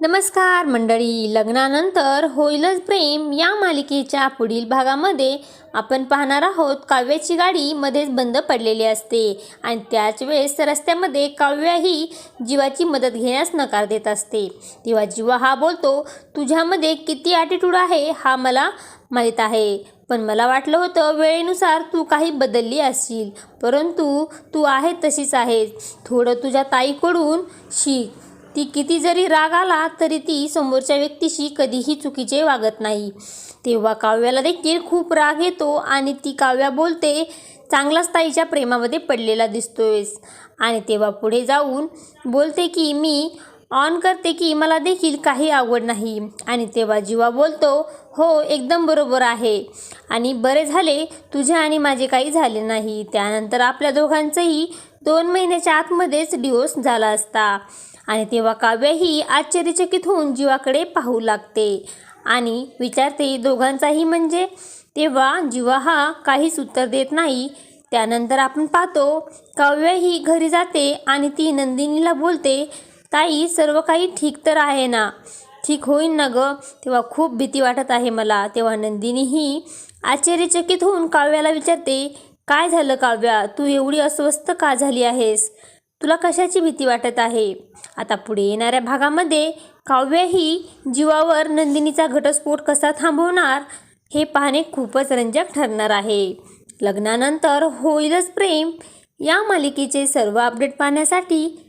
नमस्कार मंडळी लग्नानंतर होईलच प्रेम या मालिकेच्या पुढील भागामध्ये आपण पाहणार आहोत काव्याची गाडी मध्येच बंद पडलेली असते आणि त्याच वेळेस रस्त्यामध्ये काव्या ही जीवाची मदत घेण्यास नकार देत असते. तेव्हा जीवा हा बोलतो तुझ्यामध्ये किती ॲटिट्यूड आहे हा मला माहीत आहे. पण मला वाटलं होतं वेळेनुसार तू काही बदलली असशील. परंतु तू आहे तशीच आहेस. थोडं तुझ्या ताईकडून शिक. ती किती जरी राग आला तरी ती समोरच्या व्यक्तीशी कधीही चुकीचे वागत नाही. तेव्हा काव्याला देखील खूप राग येतो आणि ती काव्या बोलते चांगलाच ताईच्या प्रेमामध्ये पडलेला दिसतोयस. आणि तेव्हा पुढे जाऊन बोलते की मी ऑन करते की मला देखील काही आवड नाही. आणि तेव्हा जीवा बोलतो हो एकदम बरोबर आहे. आणि बरे झाले तुझे आणि माझे काही झाले नाही. त्यानंतर आपल्या दोघांचंही दोन महिन्याच्या आतमध्येच डिवोर्स झाला असता. आणि तेव्हा काव्यही आश्चर्यचकित होऊन जीवाकडे पाहू लागते. आणि विचारते दोघांचाही म्हणजे तेव्हा जीवा हा काहीच उत्तर देत नाही. त्यानंतर आपण पाहतो काव्यही घरी जाते आणि ती नंदिनीला बोलते ताई सर्व काही ठीक तर आहे ना? ठीक होईन ना गं? तेव्हा खूप भीती वाटत आहे मला. तेव्हा नंदिनीही आश्चर्यचकित होऊन काव्याला विचारते काय झालं काव्या? तू एवढी अस्वस्थ का झाली आहेस? तुला कशाची भीती वाटत आहे? आता पुढे येणाऱ्या भागामध्ये काव्य ही जीवावर नंदिनीचा घटस्फोट कसा थांबवणार हे पाहणे खूपच रंजक ठरणार आहे. लग्नानंतर होईलच प्रेम. या मालिकेचे सर्व अपडेट पाहण्यासाठी